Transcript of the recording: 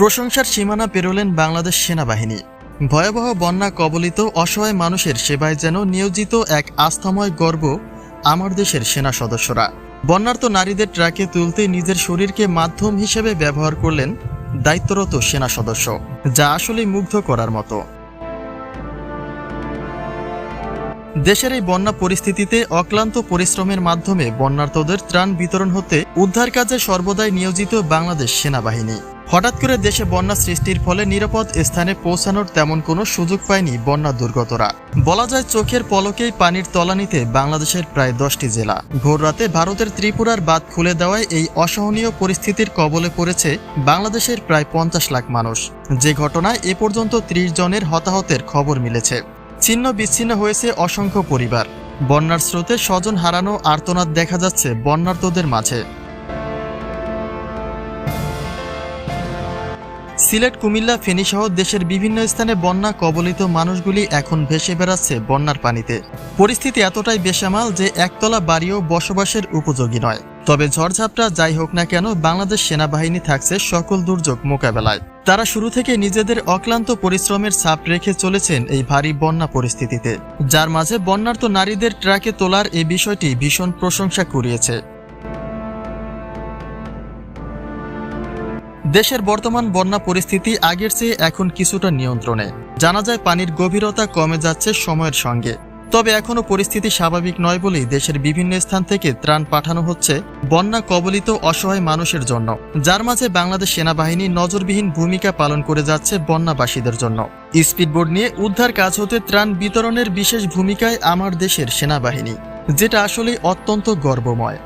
প্রশংসার সীমানা পেরোলেন বাংলাদেশ সেনাবাহিনী। ভয়াবহ বন্যা কবলিত অসহায় মানুষের সেবায় যেন নিয়োজিত এক আস্থাময় গর্ব আমার দেশের সেনা সদস্যরা। বন্যার্ত নারীদের ট্রাকে তুলতে নিজের শরীরকে মাধ্যম হিসেবে ব্যবহার করলেন দায়িত্বরত সেনা সদস্য, যা আসলে মুগ্ধ করার মতো। দেশের এই বন্যা পরিস্থিতিতে অক্লান্ত পরিশ্রমের মাধ্যমে বন্যার্তদের ত্রাণ বিতরণ হতে উদ্ধার কাজে সর্বদাই নিয়োজিত বাংলাদেশ সেনাবাহিনী। হঠাৎ করে দেশে বন্যা সৃষ্টির ফলে নিরাপদ স্থানে পৌঁছানোর তেমন কোনো সুযোগ পায়নি বন্যা দুর্গতরা। বলা যায় চোখের পলকেই পানির তলানিতে বাংলাদেশের প্রায় দশটি জেলা। ভোররাতে ভারতের ত্রিপুরার বাঁধ খুলে দেওয়ায় এই অসহনীয় পরিস্থিতির কবলে পড়েছে বাংলাদেশের প্রায় পঞ্চাশ লাখ মানুষ। যে ঘটনায় এ পর্যন্ত ত্রিশ জনের হতাহতের খবর মিলেছে। ছিন্ন বিচ্ছিন্ন হয়েছে অসংখ্য পরিবার। বন্যার স্রোতে স্বজন হারানো আর্তনাদ দেখা যাচ্ছে বন্যার্তদের মাঝে। সিলেট, কুমিল্লা, ফেনীসহ দেশের বিভিন্ন স্থানে বন্যা কবলিত মানুষগুলি এখন ভেসে বেড়াচ্ছে বন্যার পানিতে। পরিস্থিতি এতটাই বেসামাল যে একতলা বাড়িও বসবাসের উপযোগী নয়। তবে ঝড়ঝাপটা যাই হোক না কেন বাংলাদেশ সেনাবাহিনী থাকছে সকল দুর্যোগ মোকাবেলায়। তারা শুরু থেকে নিজেদের অক্লান্ত পরিশ্রমের ছাপ রেখে চলেছেন এই ভারী বন্যা পরিস্থিতিতে। যার মাঝে বন্যার্ত নারীদের ট্রাকে তোলার এই বিষয়টি ভীষণ প্রশংসা কুড়িয়েছে। দেশের বর্তমান বন্যা পরিস্থিতি আগের চেয়ে এখন কিছুটা নিয়ন্ত্রণে। জানা যায়, পানির গভীরতা কমে যাচ্ছে সময়ের সঙ্গে। তবে এখনও পরিস্থিতি স্বাভাবিক নয় বলেই দেশের বিভিন্ন স্থান থেকে ত্রাণ পাঠানো হচ্ছে বন্যা কবলিত অসহায় মানুষের জন্য। যার মাঝে বাংলাদেশ সেনাবাহিনী নজরবিহীন ভূমিকা পালন করে যাচ্ছে বন্যাবাসীদের জন্য। স্পিডবোর্ড নিয়ে উদ্ধার কাজ হতে ত্রাণ বিতরণের বিশেষ ভূমিকায় আমার দেশের সেনাবাহিনী, যেটা আসলে অত্যন্ত গর্বময়।